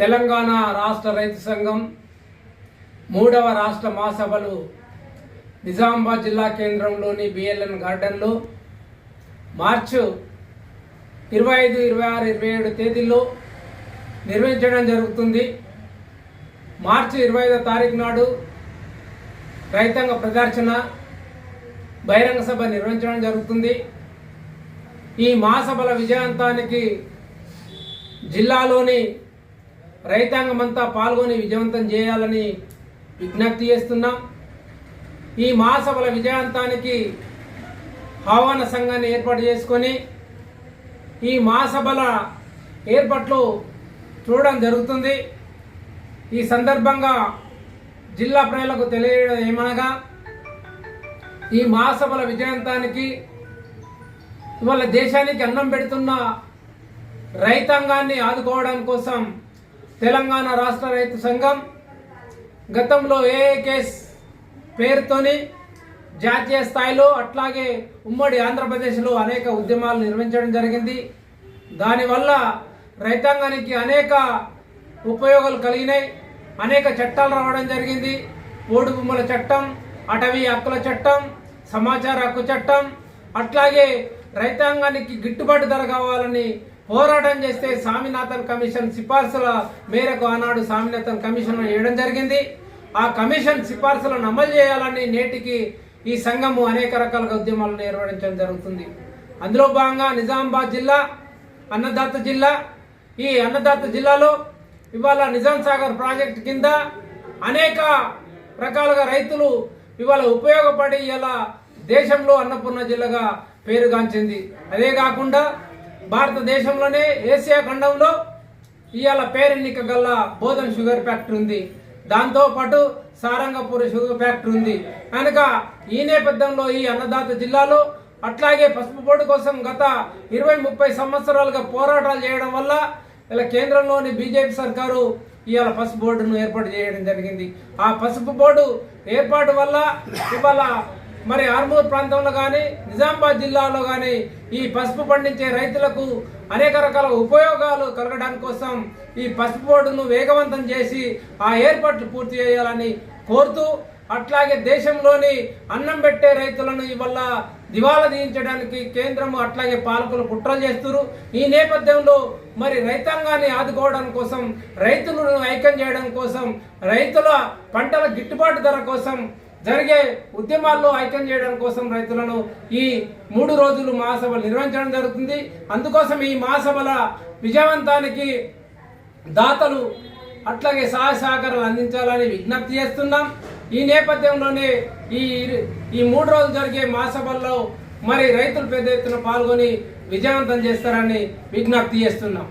తెలంగాణ రాష్ట్ర రైతు సంఘం మూడవ రాష్ట్ర మహాసభలు నిజామాబాద్ జిల్లా కేంద్రంలోని బిఎల్ఎన్ గార్డెన్లో మార్చు ఇరవై ఐదు ఇరవై ఆరు ఇరవై ఏడు తేదీల్లో నిర్వహించడం జరుగుతుంది. మార్చి ఇరవై ఐదో తారీఖు నాడు రైతాంగ ప్రదర్శన బహిరంగ సభ నిర్వహించడం జరుగుతుంది. ఈ మహాసభల విజయవంతానికి జిల్లాలోని రైతాంగమంతా పాల్గొని విజయవంతం చేయాలని విజ్ఞప్తి చేస్తున్నాం. ఈ మహాసభల విజయవంతానికి ఆహ్వాన సంఘాన్ని ఏర్పాటు చేసుకొని ఈ మహాసభల ఏర్పాట్లు చూడడం జరుగుతుంది. ఈ సందర్భంగా జిల్లా ప్రజలకు తెలియడం ఏమనగా ఈ మహాసభల విజయవంతానికి ఇవాళ దేశానికి అన్నం పెడుతున్న రైతాంగాన్ని ఆదుకోవడం కోసం తెలంగాణ రాష్ట్ర రైతు సంఘం గతంలో ఏఏకేస్ పేరుతోని జాతీయ స్థాయిలో అట్లాగే ఉమ్మడి ఆంధ్రప్రదేశ్లో అనేక ఉద్యమాలు నిర్వహించడం జరిగింది. దానివల్ల రైతాంగానికి అనేక ఉపయోగాలు కలిగినాయి. అనేక చట్టాలు రావడం జరిగింది. ఓడి బొమ్మల చట్టం అటవీ హక్కుల చట్టం సమాచార హక్కు చట్టం అట్లాగే రైతాంగానికి గిట్టుబాటు ధర కావాలని పోరాటం చేస్తే స్వామినాథన్ కమిషన్ సిఫార్సుల మేరకు ఆనాడు స్వామినాథన్ కమిషన్ వేయడం జరిగింది. ఆ కమిషన్ సిఫార్సులను అమలు చేయాలని నేటికి ఈ సంఘము అనేక రకాలుగా ఉద్యమాలు నిర్వహించడం జరుగుతుంది. అందులో భాగంగా నిజామాబాద్ జిల్లా అన్నదాత జిల్లా ఈ అన్నదాత జిల్లాలో ఇవాళ నిజాం సాగర్ ప్రాజెక్ట్ కింద అనేక రకాలుగా రైతులు ఇవాళ ఉపయోగపడి ఇలా దేశంలో అన్నపూర్ణ జిల్లాగా పేరుగాంచింది. అదే కాకుండా భారతదేశంలోనే ఏసియా ఖండంలో ఇవాళ పేరెన్నిక గల బోధన్ షుగర్ ఫ్యాక్టరీ ఉంది. దాంతోపాటు సారంగపూర్ షుగర్ ఫ్యాక్టరీ ఉంది. కనుక ఈ నేపథ్యంలో ఈ అన్నదాత జిల్లాలో అట్లాగే పసుపు బోర్డు కోసం గత ఇరవై ముప్పై సంవత్సరాలుగా పోరాటాలు చేయడం వల్ల ఇలా కేంద్రంలోని బీజేపీ సర్కారు ఇవాళ పసుపు బోర్డును ఏర్పాటు చేయడం జరిగింది. ఆ పసుపు బోర్డు ఏర్పాటు వల్ల ఇవాళ మరి ఆర్మూర్ ప్రాంతంలో కానీ నిజామాబాద్ జిల్లాలో కానీ ఈ పసుపు పండించే రైతులకు అనేక రకాల ఉపయోగాలు కలగడానికి కోసం ఈ పసుపు బోర్డును వేగవంతం చేసి ఆ ఏర్పాట్లు పూర్తి చేయాలని కోరుతూ అట్లాగే దేశంలోని అన్నం పెట్టే రైతులను ఇవల్ల దివాలా తీయించడానికి కేంద్రం అట్లాగే పాలకులు కుట్రలు చేస్తున్నారు. ఈ నేపథ్యంలో మరి రైతాంగాన్ని ఆదుకోవడం కోసం రైతులను ఐక్యం చేయడం కోసం రైతుల పంటల గిట్టుబాటు ధర కోసం జరిగే ఉద్యమాల్లో ఐక్యం చేయడం కోసం రైతులను ఈ మూడు రోజులు మహాసభలు నిర్వహించడం జరుగుతుంది. అందుకోసం ఈ మహాసభల విజయవంతానికి దాతలు అట్లాగే సహాయ సహకారాలు అందించాలని విజ్ఞప్తి చేస్తున్నాం. ఈ నేపథ్యంలోనే ఈ ఈ మూడు రోజులు జరిగే మహాసభల్లో మరి రైతులు పెద్ద ఎత్తున పాల్గొని విజయవంతం చేస్తారని విజ్ఞప్తి చేస్తున్నాం.